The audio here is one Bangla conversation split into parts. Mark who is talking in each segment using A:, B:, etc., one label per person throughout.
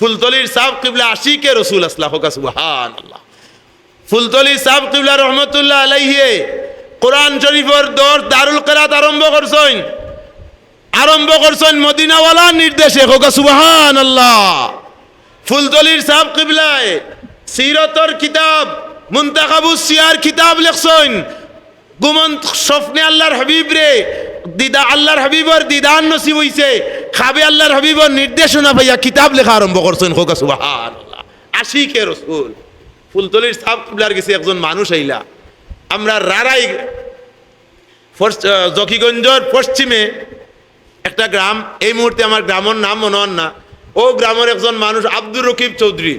A: ফুলতলির সাহ কিবলা আশিকে রসুল আসলাহ হোকা সুবহান আল্লাহ ফুলতলি সাহ কিবলা রহমতুল্লাহ আলাইহে, কোরআন শরীফর দর দারুল কেরাত আরম্ভ করছেন। আরম্ভ করছেন মদিনাওয়ালার নির্দেশে হোকা সুবহান আল্লাহ ফুলতলির সাহ কিবলায় সিরতর কিতাব মুন্তাকাবু সিয়ার কিতাব লেখছেন। গুমন স্বপ্নে আল্লাহর হাবিব রে, দিদা আল্লাহর হাবিবর দিদান নসিব হইছে। খাবে আল্লাহর হাবিবর নির্দেশনা পাইয়া কিতাব লেখা আরম্ভ করছেন। হোকা সুবহান আশিকে রসুল। ফুলতলির সাহ কিবলার গেছে, একজন মানুষ আইলা। আমরা রারাই জকিগঞ্জর পশ্চিমে একটা গ্রাম। এই মুহূর্তে আমার গ্রামের নাম মনে হন না। ও গ্রামের একজন মানুষ, আব্দুর রকিব চৌধুরী।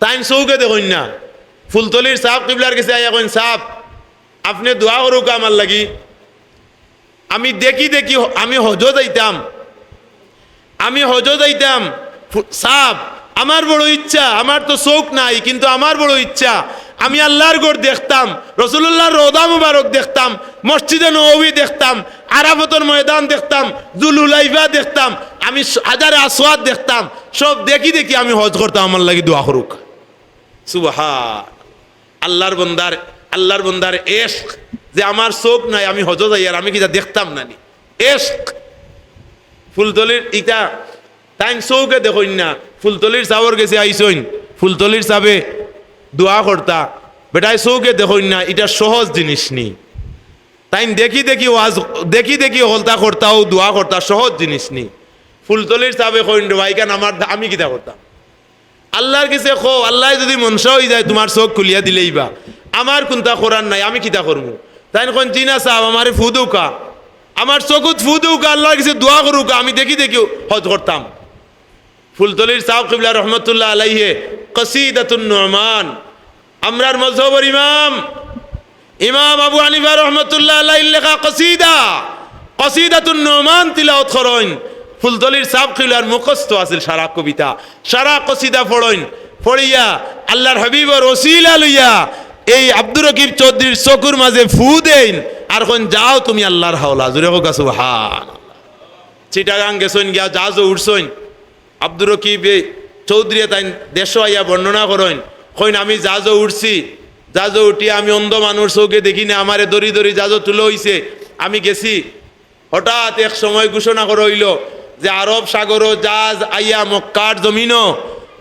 A: তাইন চৌকে দেখুন না। ফুলতলির সাপ কিবলার গেছে আইয়া কইন সাপ আপনি দোয়া করুক আমার লাগি। আমি দেখি দেখি, আমি হজ যাইতাম আমি হজ যাইতাম। সাপ, আমার বড় ইচ্ছা, আমার তো চোখ নাই, কিন্তু আমার বড় ইচ্ছা। আমি আল্লাহর গড় দেখতাম রসুল্লাহর রোদা মুবারক দেখতাম, মসজিদে নবী দেখতাম, আরাফতর ময়দান দেখতাম, জুলুলাইফা দেখতাম, আমি হাজারে আসওয়াদ দেখতাম, সব দেখি দেখি আমি হজ করতাম, আমার লাগি দোয়া করুক। সুবাহা আল্লাহর বন্দার আল্লাহর বন্দার এশক, যে আমার চোখ নাই, আমি হজ যাই আর আমি কিটা দেখতাম নানি। এশক। ফুলতলির ইটা তাই চৌকে দেখইন না। ফুলতলির চাবর গেছে আইসইন ফুলতলির চাবে দোয়া করতা বেটাই চৌকে দেখইন না এটা সহজ জিনিস নি। তাই দেখি দেখি ওয়াজ দেখি দেখি হলতা করতাও দোয়া করতা সহজ জিনিস নি। ফুলতলির চাবে কইন ভাই কেন আমার আমি কিতা করতাম আল্লাহর কাছে খো আল্লাহ যদি মনসা হয়ে যায় তোমার চোখ খুলিয়া দিলেই বা। আমার কোনটা করার নাই, আমি কিতা করব তাই কোন চিনা সাহ আমারে ফু দৌকা। আমার চকুত ফু দৌকা আল্লাহর কাছে দোয়া করুকা আমি দেখি দেখি হজ করতাম ফুলতলির সাহ কিবলা রহমতুল্লাহ আলাইহে কসিদাতুন নহমান আমরার মজহবর ইমাম ইমাম আবু হানিফা রহমতুল্লাহ আলাইহ লেখা কসিদা কসিদাতুন নহমান তিলাওত করইন ফুলতলির সাহ কিবলার মুখস্থ আছিল সারা কবিতা। সারা কসিদা পড়ইন পড়িয়া আল্লাহর হাবিবর ওসিলা লইয়া, এই আব্দুর রকিব চৌধুরীর চকুর মাঝে ফু দেন আর কোন যাও তুমি আল্লাহর হাওলা জুড়ে হোক সুবহান। চিটাগাং গেছইন, গিয়া জাহাজও উঠছইন। আব্দুর রকিব চৌধুরী তাই দেশ আইয়া বর্ণনা করেন, কইন আমি জাহাজও উঠছি জাহাজও উঠিয়া আমি অন্ধ মানুষ চৌকে দেখি না, আমারে দড়ি দড়ি জাহাজও তুলো হইছে। আমি গেছি, হঠাৎ এক সময় ঘোষণা করে হইল যে আরব সাগরও জাহাজ আইয়া মক্কার জমিনও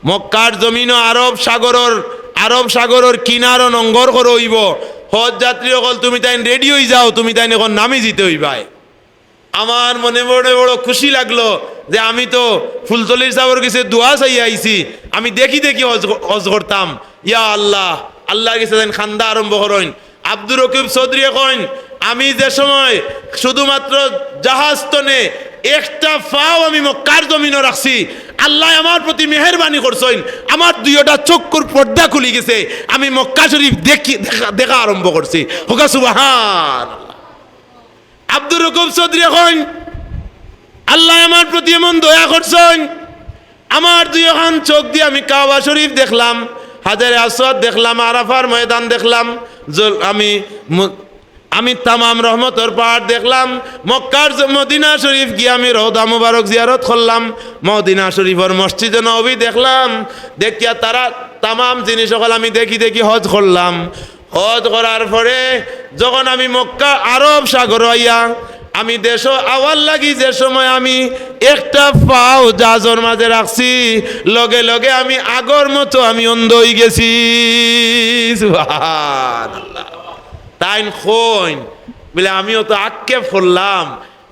A: মক্কার জমিনও আরব সাগরর আরব সাগরর কিনারও নঙ্গর করে হইব। হজ যাত্রী অকল তুমি তাই রেডি হয়ে যাও, তুমি তাই এখন নামি জিতে হইবাই আমার মনে বড় বড় খুশি লাগল যে আমি তো ফুলতলির সাবর কাছে দোয়া চাই আইছি। আমি দেখি দেখি হজ করতাম। ইয়া আল্লাহ আল্লাহ কাছে যেন খান্দা আরম্ভ করেন। আব্দুর রকিব চৌধুরী কইন, আমি যে সময় শুধুমাত্র জাহাজ তনে একটা ফাও আমি মক্কার জমিনও রাখছি আল্লাহ আমার প্রতি মেহরবানি করছেন। আমার দুইটা চক্ষুর পর্দা খুলি গেছে। আমি মক্কা শরীফ দেখি দেখা আরম্ভ করছি। হোকা আব্দুর রকুব চৌধুরী এখন আল্লাহ আমার প্রতি এমন দয়া করছেন। আমার দুই এখন চোখ দিয়ে আমি কাবা শরীফ দেখলাম, হাজারে আসওয়াদ দেখলাম, আরাফার ময়দান দেখলাম আমি আমি তামাম রহমতর পাহাড় দেখলাম, মক্কার মদিনা শরীফ গিয়ে আমি রোদা মুবারক জিয়ারত করলাম, মদিনা শরীফর মসজিদে নবী দেখলাম, দেখিয়া তারা তামাম জিনিস সকল আমি দেখি দেখি হজ করলাম হজ করার পরে যখন আমি মক্কা আরব সাগর হইয়া আমি দেশ আওয়াল লাগি, যে সময় আমি একটা পাও জাজর মাঝে রাখছি, লগে লগে আমি আগর মতো আমি অন্ধ হয়ে গেছি সুবহানাল্লাহ। তাই খোন বলে আমিও তো আটকে ফুললাম।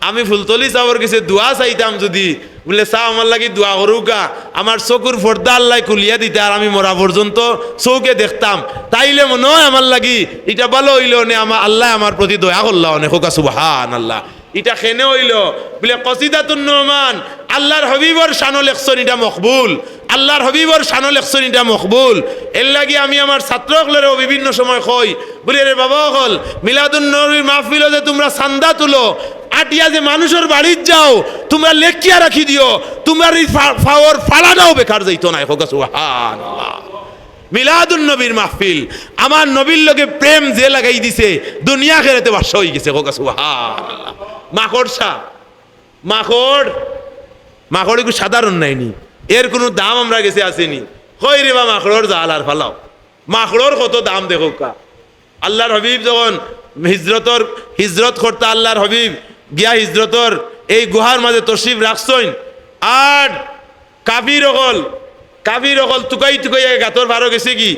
A: আমি ফুলতলি চাওয়ার কিছু দোয়া চাইতাম যদি। বলে চা আমার লাগে দোয়া করুকা আমার চকুর ফর্দা আল্লাহ খুলিয়া দিতে আর আমি মরা পর্যন্ত চৌকে দেখতাম। তাইলে মনে হয় আমার লাগি এটা ভালো হইল নে আমার আল্লাহ আমার প্রতি দয়া করলা অনেক হোকা সুবাহান আল্লাহ এটা খেনে হইল। বলে কসিদাতুন নহমান আল্লাহর হবিবর শানো লেখছন এটা মকবুল। আল্লাহর হবিবর শানো লেখছন এটা মকবুল। এর লাগি আমি আমার ছাত্রসকলেরও বিভিন্ন সময় কই, বলি রে বাবা হল, মিলাদুন নবীর মাহফিল যে তোমরা চান্দা তুলো, আটিয়া যে মানুষের বাড়ির যাও, তোমরা লেখিয়া রাখি দিও, তোমরা এই ফাওয়ার ফালাটাও বেকার যাইতো না হোক সুবহান মিলাদুন নবীর মাহফিল, আমার নবীর লগে প্রেম যে লাগাই দিছে, দুনিয়া খেরেতে বাসা হয়ে গেছে হোক সুবহান মাকড় সা মাকড়? মাকড় একটু সাধারণ নাইনি। এর কোনো দাম আমরা গেছে আসেনি। কই রে বা মাকড়র জাল আর ফালাও। মাকড়র কত দাম দেখো কা। আল্লাহর হবিব যখন হিজরতর হিজরত করতে আল্লাহর হবিব গিয়া হিজরতর এই গুহার মাঝে তশরিফ রাখছইন আর কাবির অকল কাবির অকল টুকাই টুকাই গাতর বারো গেছে কি?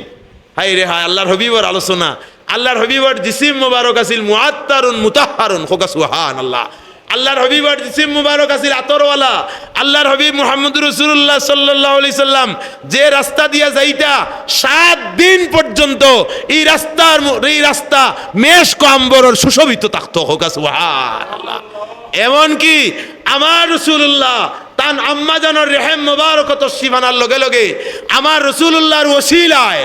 A: হাই রে হাই আল্লাহর হবিবর আলোচনা। আল্লাহর হবিবর জিসিম মুবারক আছিল মুআত্তারুন মুতাহহারুন খোকা সুহান আল্লাহ আল্লাহর হবিবর জিসিম মুবারক আছিল আতরওয়ালা। আল্লাহর হবিব মুহাম্মদ রাসূলুল্লাহ সাল্লাল্লাহু আলাইহি সাল্লাম যে রাস্তা দিয়া যাইতা, সাত দিন পর্যন্ত এই রাস্তার এই রাস্তা মেষ কম্বরর সুশোভিত থাকতো সুহান আল্লাহ এমনকি আমার রসুল্লাহ তান আম্মা জানর রেহেম মোবারকত শিবানার লগে লগে, আমার রসুল্লাহর ওসিলায়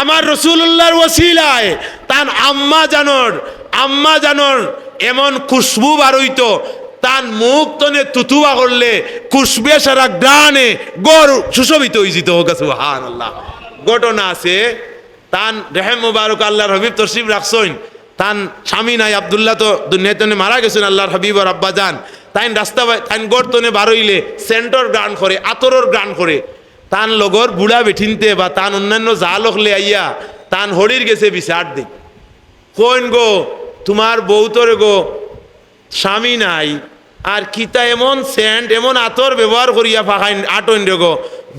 A: আমার রসুল্লাহর ওসিলায় তান আম্মা জানর আম্মা জানর এমন খুশবু বারইতো তান মুখ তনে তুতুয়া করলে খুশবে সারা গ্রানে গড় সুশোভিত হয়ে যেত হোক হান আল্লাহ ঘটনা আছে তান রেহেম মুবারক আল্লাহর হবিব তসরিফ রাখছইন তান স্বামী নাই, আবদুল্লাহ তো দুনিয়াতনে মারা গেছেন, আল্লাহর হাবিব আর আব্বা যান তাইন রাস্তা বাই- গড় গড়তনে বারইলে সেন্টর গান করে, আতরর গান করে তান লগর বুড়া বেঠিনতে বা তান অন্যান্য জাল হলে আইয়া তান হরির গেছে বিচার দিক কোন গো তোমার বউতরে গো, স্বামী নাই আর কিতা এমন সেন্ট এমন আতর ব্যবহার করিয়া ফাঁকাই আটন রে গো।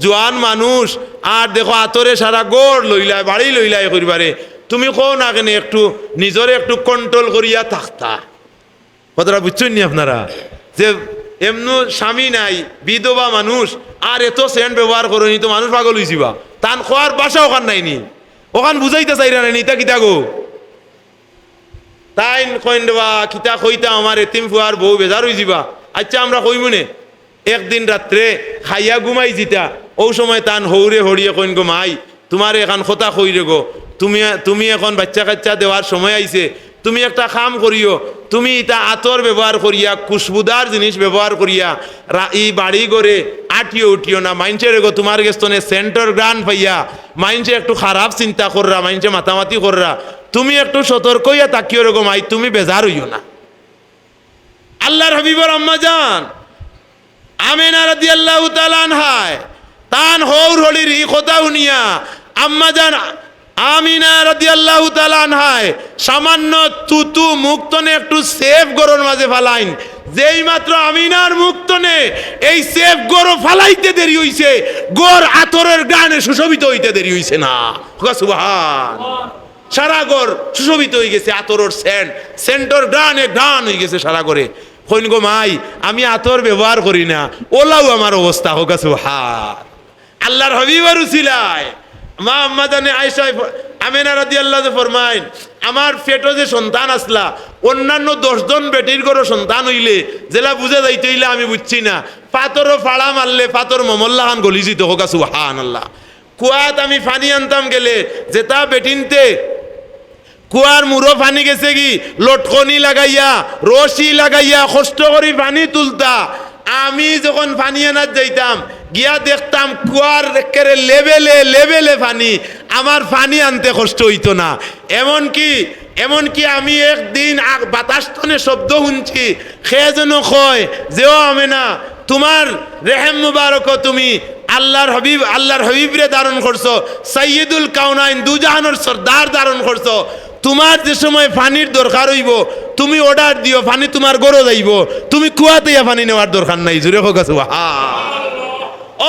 A: জোয়ান মানুষ আর দেখো আতরে সারা গোড় লইলায় বাড়ি লইলায় করিবারে তুমি কো না কেন একটু নিজরে একটু কন্ট্রোল করিয়া থাকতা। কথাটা বুঝছেন নি আপনারা? যে এমনু স্বামী নাই, বিধবা মানুষ, আর এত সেন্ট ব্যবহার করনি তো মানুষ পাগল হইছিবা তান খোয়ার বাসা ওখান নাই নি। ওখান বুঝাইতে চাইরা নাই নিতা কিতা গো? তাই কইন দেবা, কিতা কইতা আমার এতিম ফুয়ার বউ বেজার যাবা আচ্ছা আমরা কইমু নে? একদিন রাত্রে খাইয়া ঘুমাই জিতা। ও সময় তান হৌরে হরিয়ে কইন গো, মাই তোমার এখন কথা কই রে গো। তুমি তুমি এখন বাচ্চা কাচ্চা দেওয়ার সময় আইছে। তুমি একটা কাম করিও, তুমি এটা আতর ব্যবহার করিয়া, খুশবুদার জিনিস ব্যবহার করিয়া ই বাড়ি করে আটিও উঠিও না। মাইনসের গো, তোমার গেস্তনে সেন্টার গ্রান পাইয়া মাইনসে একটু খারাপ চিন্তা কররা মাইনসে মাতামাতি কররা। তুমি একটু সতর্ক হইয়া তাকিও রে গো মাই, তুমি বেজার হইও না। আল্লাহর হাবিবর আম্মা যান আমেনা রাদি আল্লাহ হায় তান হৌর হলির ই কথা শুনিয়া, আম্মা যান আমিনা রাদি আল্লাহ হায় সামান্য তুতু মুক্তনে একটু সেফ গরুর মাঝে ফালাইন। যেই মাত্র আমিনার মুক্তনে এই সেফ গরু ফালাইতে দেরি হইছে, গোর আতরের গানে সুশোভিত হইতে দেরি হইছে না। সুবহান। সারা ঘর সুশোভিত হয়ে গেছে আতরর সেন্ট। সেন্টর গানে গান হয়ে গেছে সারা ঘরে কইন গো মাই, আমি আতর ব্যবহার করি না। ওলাও আমার অবস্থা হোক হাত আল্লাহর হবিবার উচিলায় মা আম্মা জানে আয়সা আমেনা রাদি আল্লাহ ফরমাইন, আমার পেটো যে সন্তান আসলা, অন্যান্য দশজন বেটির করো সন্তান হইলে জেলা বুঝে যাইতে হইলে আমি বুঝছি না। পাথরও ফাড়া মারলে পাথর মমল্লা খান গলি যেত হোক হান আল্লাহ কুয়াত আমি ফানি আনতাম গেলে যেটা বেটিনতে, কুয়ার মুরো পানি গেছে কি? লটকনি লাগাইয়া, রশি লাগাইয়া, কষ্ট করি পানি তুলতা। আমি যখন পানি আনার যাইতাম গিয়া দেখতাম কুয়ার একেবারে লেবেলে লেবেলে পানি আমার পানি আনতে কষ্ট হইতো না। এমন এমনকি এমনকি আমি একদিন আগ- বাতাস তনে শব্দ শুনছি, সে যেন কয় যেও আমি না তোমার রেহেম মুবারক তুমি আল্লাহর হবিব, আল্লাহর হবিবরে ধারণ করছ সৈয়দুল কাউনাইন দুজাহানোর সর্দার ধারণ করছ। তোমার যে সময় পানির দরকার হইব, তুমি অর্ডার দিও পানি তোমার গরো যাইব তুমি কুয়াতে পানি নেওয়ার দরকার নাই জুড়ে হোক আছে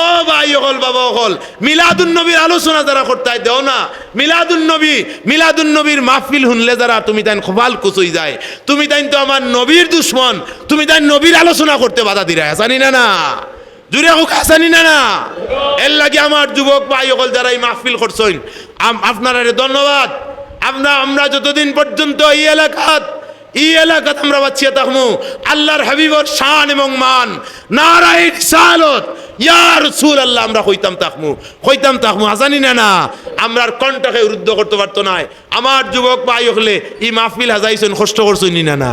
A: ও ভাই অকল বাবা অকল মিলাদুন নবীর আলোচনা যারা করতে হয় দেও না। মিলাদুন নবী, মিলাদুন নবীর মাহফিল শুনলে যারা, তুমি তাই খোবাল কুচই যায়। তুমি তাই তো আমার নবীর দুশ্মন। তুমি তাই নবীর আলোচনা করতে বাধা দিরা। জানি না না? জুড়ে হোক, হাসানি না না? এর লাগে আমার যুবক ভাই অকল যারা এই মাহফিল করছেন। আপনারা ধন্যবাদ। আমরা আমরা যতদিন পর্যন্ত এই এলাকাত এই এলাকাত আমরা বাচ্চিয়া থাকব আল্লাহর হাবিবর শান এবং মান। নারায়ণ সালত ইয়া রসুল আল্লাহ আমরা হইতাম তাকমু হইতাম তাকমু আজানি না না। আমরার কণ্ঠকে রুদ্ধ করতে পারতো নাই আমার যুবক ভাই হলে ই মাহফিল হাজাইছেন, কষ্ট করছেন নি না।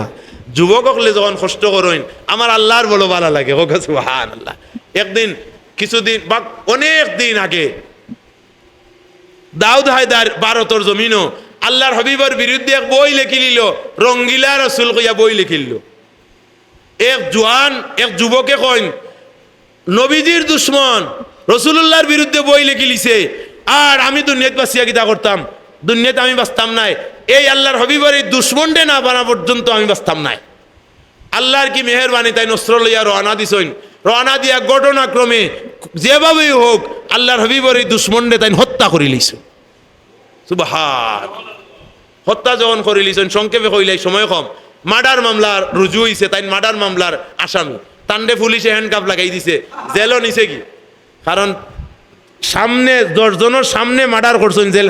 A: যুবক হলে যখন কষ্ট করেন, আমার আল্লাহর বলো ভালো লাগে, হোক সুহান আল্লাহ একদিন, কিছুদিন, বা অনেক দিন আগে, দাউদ হায়দার ভারতর জমিনও আল্লাহর হবিবর বিরুদ্ধে এক বই লেখিলিল রঙ্গিলা রসুল কইয়া বই লেখিল এক জোয়ান, এক যুবকে কইন, নবীজির দুশ্মন রসুল্লাহর বিরুদ্ধে বই লিখি লিছে আর আমি দুনিয়াত বাসিয়া কিতা করতাম, দুনিয়াতে আমি বাঁচতাম নাই। এই আল্লাহর হবিবর এই দুশ্মনটে না বানা পর্যন্ত আমি বাঁচতাম নাই। আল্লাহর কি মেহরবানি, তাই নস্র লইয়া রওনা দিছইন রওনা দিয়া ঘটনাক্রমে যেভাবেই হোক, আল্লাহর হবিবর এই দুশ্মনটে তাই হত্যা করে লিছ সুবাহান। হত্যা যখন করে লিছেন সংক্ষেপে কইলাই সময় কম। মার্ডার মামলার রুজু হইছে তাই মার্ডার মামলার আসামি। তান্ডে পুলিশে হ্যান্ডকাপ লাগাই দিছে। জেলও নিছে কি? কারণ সামনে দশজনের সামনে মার্ডার করছেন, জেল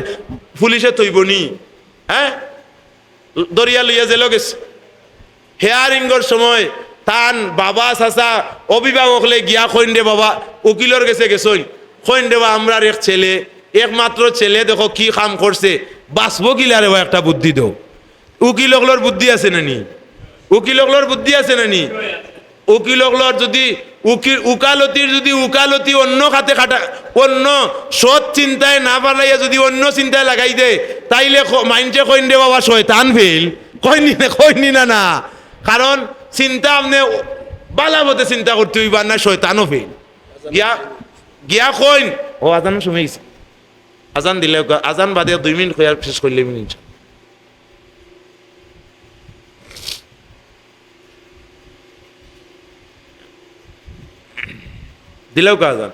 A: পুলিশে তৈবনি হ্যাঁ? দরিয়া লইয়া জেলও গেছে। হেয়ারিংর সময় তান বাবা, চাচা, অভিভাবক লে গিয়া কইন দে বাবা উকিলর গেছে গেছইন। কইন দেবা আমরার এক ছেলে। একমাত্র ছেলে দেখো কি কাম করছে। বাঁচব কিলারে বা একটা বুদ্ধি দেও। উকিলকলর বুদ্ধি আছে নানি উকিলকলর বুদ্ধি আছে নানি উকিলকলর যদি উকিল, উকালতির যদি উকালতি অন্য খাতে খাটা, অন্য সৎ চিন্তায় না পারাইয়া যদি অন্য চিন্তায় লাগাই দে তাইলে মাইন্ডে কইন দে বাবা শয়তান ফেল। কইনি না কইনি না না কারণ চিন্তা আপনি বালাবতে চিন্তা করতে হইবার না শয়তানও ফেল। গিয়া গিয়া কইন ও আজান সময় আজান দিলে আজান বাদে দুই মিনিট হইয়ার শেষ করলে মিনিট দিলেও কা আজান।